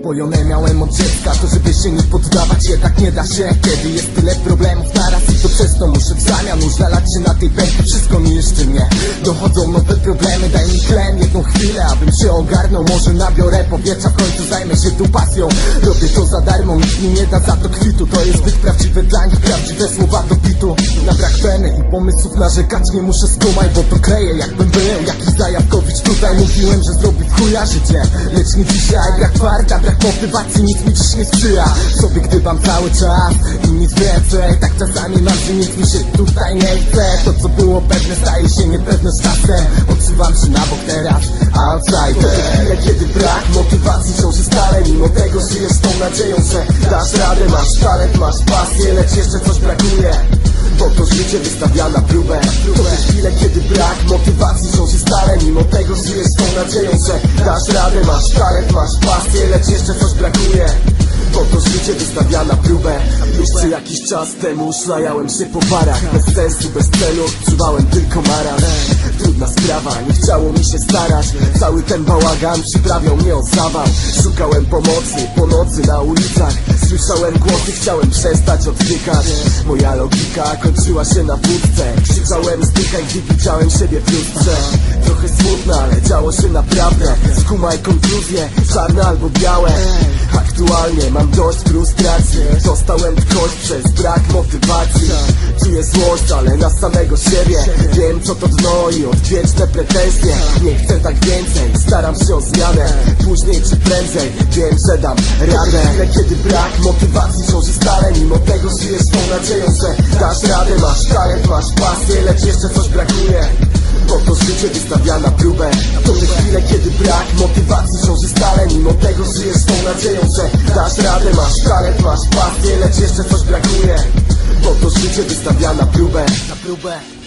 Uzbrojone miałem od dziecka To żeby się nie poddawać jednak nie da się. Kiedy jest tyle problemów naraz I to przez to muszę w zamian użalać się na tej pętli. Wszystko niszczy mnie Dochodzą nowe problemy Daj mi tlen jedną chwilę Abym się ogarnął. Może nabiorę powietrza W końcu zajmę się tu pasją. Robię to za darmo Nikt mi nie da za to kwitu. To jest zbyt prawdziwe dla nich Prawdziwe słowa do bitu. Na brak peny i pomysłów narzekać Nie muszę skumać Bo to kleję jakbym był Jakiś zajawkowicz. Tutaj Mówiłem, że zrobi w chuja życie. Lecz nie dzisiaj Brak farta, brak motywacji Nic mi dziś nie sprzyja. Sobie gdybam cały czas I nic więcej Tak czasami mam, że nic mi się tutaj nie chce. To co było pewne staje się niepewne z czasem. Odsuwam się na bok teraz Outside. To te chwile kiedy brak motywacji Ciąży stale Mimo tego żyjesz z tą nadzieją, że dasz radę. Masz talent, masz pasję Lecz jeszcze coś brakuje. Bo to życie wystawia na próbę. To te chwile, kiedy brak motywacji ciąży stale Mimo tego żyjesz tą nadzieją, że dasz radę Masz talent, masz pasję, lecz jeszcze coś brakuje. Bo to życie wystawia na próbę. Jeszcze jakiś czas temu szlajałem się po barach Bez sensu, bez celu, odczuwałem tylko marazm Trudna sprawa, nie chciało mi się starać. Cały ten bałagan przyprawiał mnie o zawał. Szukałem pomocy, po nocy na ulicach Słyszałem głosy, chciałem przestać oddychać. Moja logika kończyła się na wódce. Krzyczałem zdychaj, gdy widziałem siebie w lustrze. Trochę smutne, ale działo się naprawdę. Skumaj konkluzje, czarne albo białe Aktualnie mam dość frustracji. Dostałem w kość przez brak motywacji. Czuję złość, ale na samego siebie. Wiem co to dno i odwieczne pretensje. Nie chcę tak więcej, staram się o zmianę. Później czy prędzej, wiem, że dam radę. Chwile, kiedy brak motywacji ciąży stale Mimo tego żyjesz tą nadzieją, że dasz radę. Masz talent, masz pasję, lecz jeszcze coś brakuje. Bo to życie wystawia na próbę. To te chwile, kiedy brak motywacji ciąży stale Mimo tego żyjesz z tą nadzieją, że dasz radę Masz talent, masz pasję, lecz jeszcze coś brakuje. Bo to życie wystawia na próbę. Na próbę